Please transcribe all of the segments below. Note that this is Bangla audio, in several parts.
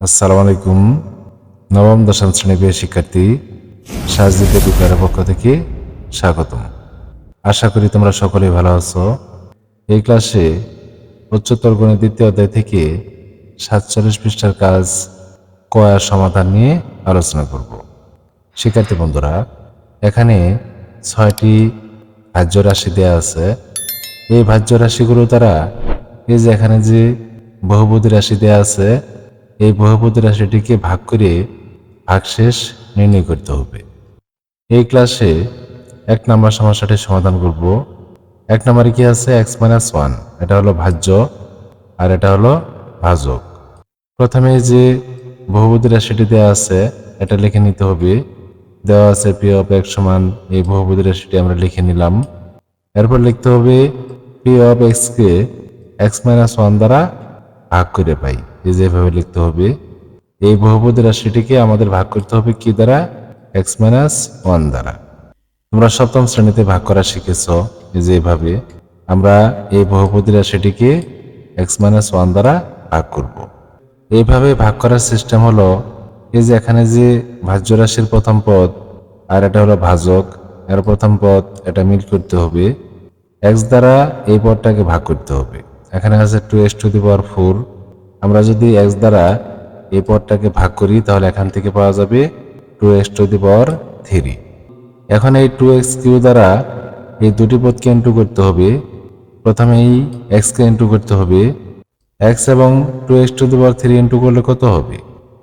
আসসালামু আলাইকুম। নবম, দশম শ্রেণির প্রিয় শিক্ষার্থী সাজদিতে বিদ্যালয়ের পক্ষ থেকে স্বাগতম। আশা করি তোমরা সকলেই ভালো আছো। এই ক্লাসে উচ্চতর গণিত দ্বিতীয় অধ্যায় থেকে সাতচল্লিশ পৃষ্ঠার কাজ কয়ার সমাধান নিয়ে আলোচনা করব। শিক্ষার্থী বন্ধুরা, এখানে ছয়টি ভাজ্য রাশি দেওয়া আছে। এই ভাজ্য রাশিগুলো দ্বারা এই যে এখানে যে বহুপদী রাশি দেওয়া আছে এই বহুপদী রাশিটিকে ভাগ করে ভাগশেষ নির্ণয় করতে হবে। এই ক্লাসে এক নম্বর সমস্যাটি সমাধান করব। এক নম্বরে কি আছে? এক্স মাইনাস ওয়ান এটা হলো ভাজ্য আর এটা হলো ভাজক। প্রথমে যে বহুপদী রাশিটি দেওয়া আছে, এটা লিখে নিতে হবে। দেওয়া আছে পি অফ এক্স সমান এই বহুপদী রাশিটি আমরা লিখে নিলাম। এরপর লিখতে হবে পি অফ এক্সকে এক্স মাইনাস ওয়ান দ্বারা ভাগ করে পাই। এই যেভাবে লিখতে হবে। এই বহুপদী রাশিটিকে আমাদের ভাগ করতে হবে কি দ্বারা? এক্স মাইনাস ওয়ান দ্বারা। তোমরা সপ্তম শ্রেণীতে ভাগ করা শিখেছ এই যে এভাবে। আমরা এই বহুপদী রাশিটিকে এক্স মাইনাস ওয়ান দ্বারা ভাগ করব। এইভাবে ভাগ করার সিস্টেম হলো, এই যে এখানে যে ভাজ্য রাশির প্রথম পদ আর এটা হলো ভাজক, এর প্রথম পদ এটা মিল করতে হবে। এক্স দ্বারা এই পদটাকে ভাগ করতে হবে। এখানে আছে two x to the power four আমরা যদি এক্স দ্বারা এই পদটাকে ভাগ করি, তাহলে এখান থেকে পাওয়া যাবে two x to the power three. এখন এই টু এক্স কিউ দ্বারা এই দুটি পদকে ইন্টু করতে হবে। প্রথমে এই এক্সকে ইন্টু করতে হবে। এক্স এবং two x to the power three into করলে কত হবে?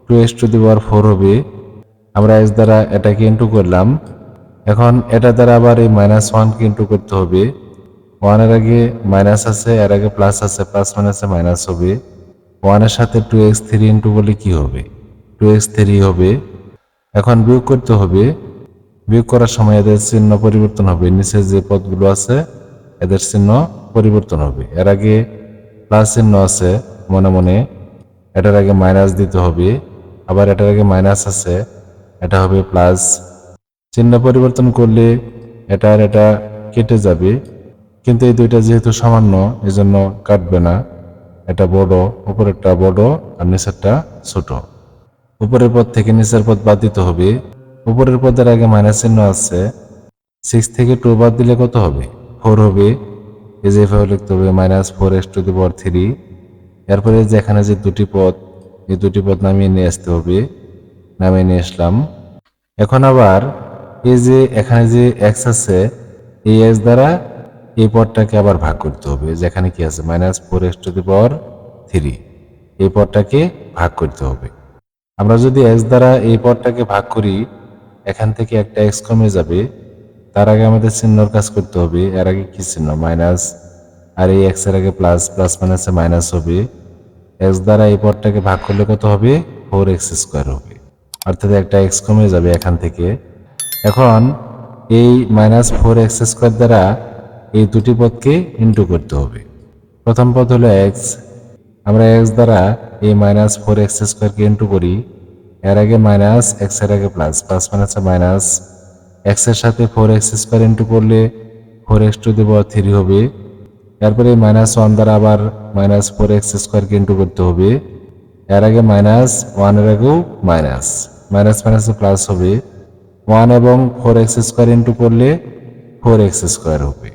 Two x to the power four হবে। আমরা এক্স দ্বারা এটাকে ইন্টু করলাম। এখন এটা দ্বারা আবার এই মাইনাস ওয়ানকে ইন্টু করতে হবে। ওয়ানের আগে মাইনাস আছে, এর আগে প্লাস আছে, প্লাস মাইনাসে মাইনাস হবে। ওয়ানের সাথে টু এক্স থ্রি ইন্টু করলে কি হবে? টু এক্স থ্রি হবে, এখন বিয়োগ করতে হবে। বিয়োগ করার সময় এদের চিহ্ন পরিবর্তন হবে। নিচে যে পদগুলো আছে, এদের চিহ্ন পরিবর্তন হবে। এর আগে প্লাস চিহ্ন আছে, মনে মনে। এটার আগে মাইনাস দিতে হবে। আবার এটার আগে মাইনাস আছে, এটা হবে প্লাস চিহ্ন পরিবর্তন করলে এটা আর এটা কেটে যাবে। কিন্তু এই দুইটা যেহেতু সামান্য, এজন্য কাটবে না। এটা বড়, উপরেরটা বড় আর নিচেরটা ছোট। উপরের পদ থেকে নিচের পদ বাদ দিতে হবে। উপরের পদের আগে মাইনাস চিহ্ন আছে। সিক্স থেকে টু বাদ দিলে কত হবে? ফোর হবে। এই যে এভাবে লিখতে হবে minus four x to the power three এরপরে যে এখানে যে দুটি পদ, এই দুটি পদ নামিয়ে নিয়ে আসতে হবে। নামিয়ে নিয়ে আসলাম। এখন আবার এই যে এখানে যে এক্স আছে, এই এক্স দ্বারা এই পদটাকে আবার ভাগ করতে হবে। যেখানে কি আছে? Minus four x to the power three এই পদটাকে ভাগ করতে হবে। আমরা যদি এক্স দ্বারা এই পদটাকে ভাগ করি, এখান থেকে একটা এক্স কমে যাবে। তার আগে আমাদের চিহ্নর কাজ করতে হবে। এর আগে কি চিহ্ন? মাইনাস আর এই এক্সের আগে প্লাস প্লাস মাইনাসে মাইনাস হবে। এক্স দ্বারা এই পদটাকে ভাগ করলে কত হবে? ফোর এক্স স্কোয়ার হবে। অর্থাৎ একটা এক্স কমে যাবে এখান থেকে। এখন এই মাইনাস ফোর এক্স স্কোয়ার দ্বারা এই দুটি পদকে ইন্টু করতে হবে। প্রথম পদ হলো এক্স আমরা এক্স দ্বারা এই মাইনাস ফোর এক্স স্কোয়ারকে ইন্টু করি। এর আগে মাইনাস এক্সের আগে প্লাস প্লাস মাইনাস মাইনাস এক্সের সাথে ফোর এক্স স্কোয়ার ইন্টু করলে four x to the power three হবে। এরপরে মাইনাস ওয়ান দ্বারা আবার মাইনাস ফোর এক্স স্কোয়ারকে ইন্টু করতে হবে। এর আগে মাইনাস ওয়ানের আগেও মাইনাস মাইনাস মাইনাসে প্লাস হবে। ওয়ান এবং ফোর এক্স স্কোয়ার ইন্টু করলে ফোর এক্স স্কোয়ার হবে।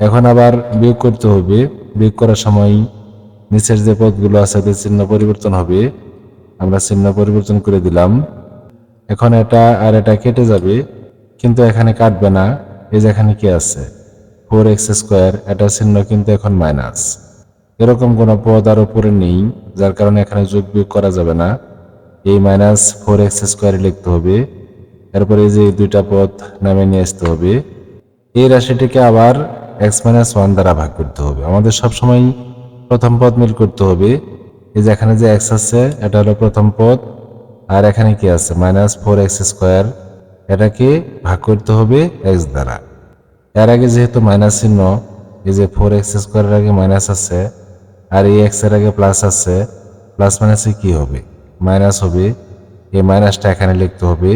এখন আবার বিয়োগ করতে হবে। বিয়োগ করার সময় নিচের যে পদগুলো আছে, তাদের চিহ্ন পরিবর্তন হবে। আমরা চিহ্ন পরিবর্তন করে দিলাম। এখন এটা আর এটা কেটে যাবে, কিন্তু এখানে কাটবে না। এই যে এখানে কি আছে? ফোর এক্স স্কোয়ার এটা চিহ্ন কিন্তু এখন মাইনাস এরকম কোনো পদ আর উপরে নেই, যার কারণে এখানে যোগ বিয়োগ করা যাবে না। এই মাইনাস ফোর এক্স স্কোয়ারে লিখতে হবে। এরপরে এই যে দুইটা পদ নামে নিয়ে আসতে হবে। এই রাশিটিকে আবার এক্স মাইনাস ওয়ান দ্বারা ভাগ করতে হবে। আমাদের সবসময় প্রথম পদ মিল করতে হবে। এই যে এখানে যে এক্স আছে, এটা হলো প্রথম পদ। আর এখানে কি আছে? Minus four x square. এটাকে ভাগ করতে হবে এক্স দ্বারা। এর আগে যেহেতু মাইনাস চিহ্ন, এই যে ফোর এক্স স্কোয়ারের আগে মাইনাস আছে, আর এই এক্সের আগে প্লাস আছে, প্লাস মাইনাসে কি হবে? মাইনাস হবে। এই মাইনাসটা এখানে লিখতে হবে।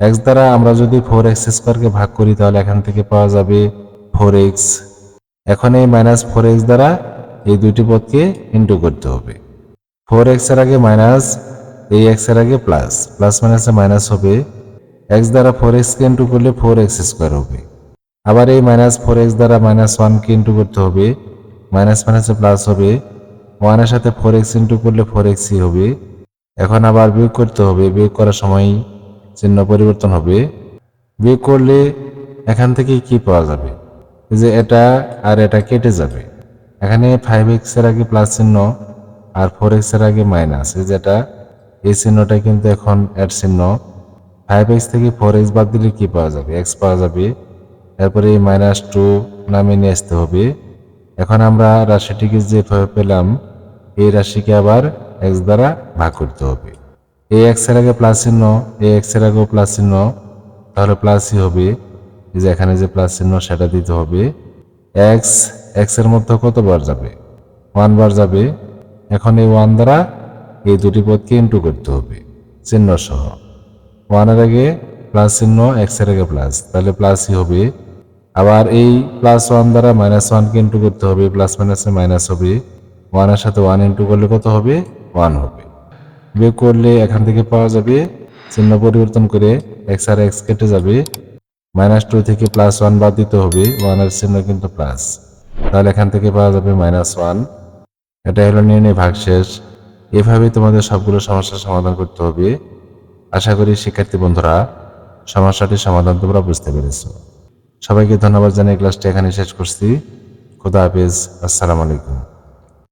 এক্স দ্বারা আমরা যদি ফোর এক্স স্কোয়ারকে ভাগ করি, তাহলে এখান থেকে পাওয়া যাবে ফোর এক্স এখন এই মাইনাস ফোর এক্স দ্বারা এই দুইটি পদকে ইন্টু করতে হবে। ফোর এক্সের আগে মাইনাস এই এক্সের আগে প্লাস প্লাস মাইনাসে মাইনাস হবে। এক্স দ্বারা ফোর এক্সকে ইন্টু করলে ফোর এক্স স্কোয়ার হবে। আবার এই মাইনাস ফোর এক্স দ্বারা মাইনাস ওয়ানকে ইন্টু করতে হবে। মাইনাস মাইনাসে প্লাস হবে। ওয়ানের সাথে ফোর এক্স ইন্টু করলে ফোর এক্সই হবে। এখন আবার বিয়োগ করতে হবে। বিয়োগ করার সময় চিহ্ন পরিবর্তন হবে। বিয়োগ করলে এখান থেকে কি পাওয়া যাবে? যে এটা আর এটা কেটে যাবে। এখানে ফাইভ এক্সের আগে প্লাস চিহ্ন আর ফোর এক্সের আগে মাইনাস এই যেটা এই চিহ্নটা কিন্তু এখন এর চিহ্ন। ফাইভ এক্স থেকে ফোর এক্স বাদ দিলে কি পাওয়া যাবে? এক্স পাওয়া যাবে। এরপরে এই মাইনাস টু নামে নিয়ে আসতে হবে। এখন আমরা রাশিটিকে যেভাবে পেলাম, এই রাশিকে আবার এক্স দ্বারা ভাগ করতে হবে। এই এক্সের আগে প্লাস চিহ্ন, এই এক্সের আগেও প্লাস চিহ্ন, তাহলে প্লাসই হবে। এই যে এখানে যে প্লাস চিহ্ন, সেটা দিতে হবে। এক্স এক্সের মধ্যে কতবার যাবে? ওয়ান বার যাবে। এখন এই ওয়ান দ্বারা এই দুটি পদকে ইন্টু করতে হবে, চিহ্ন সহ। ওয়ানের আগে প্লাস চিহ্ন এক্সের আগে প্লাস তাহলে প্লাসই হবে। আবার এই প্লাস ওয়ান দ্বারা মাইনাস ওয়ানকে ইন্টু করতে হবে প্লাস মাইনাসে মাইনাস হবে। ওয়ানের সাথে ওয়ান ইন্টু করলে কত হবে? ওয়ান হবে। বিয়োগ করলে এখান থেকে পাওয়া যাবে, চিহ্ন পরিবর্তন করে এক্স আর এক্স কেটে যাবে। মাইনাস টু থেকে প্লাস ওয়ান বাদ দিতে হবে ওয়ানের চিহ্ন কিন্তু প্লাস তাহলে এখান থেকে পাওয়া যাবে মাইনাস ওয়ান এটা হলো নির্ণয় ভাগশেষ এভাবে তোমাদের সবগুলো সমস্যার সমাধান করতে হবে। আশা করি শিক্ষার্থী বন্ধুরা, সমস্যাটির সমাধান তোমরা বুঝতে পেরেছ। সবাইকে ধন্যবাদ জানিয়ে ক্লাসটি এখানে শেষ করছি। খুদা হাফিজ। আসসালামু আলাইকুম।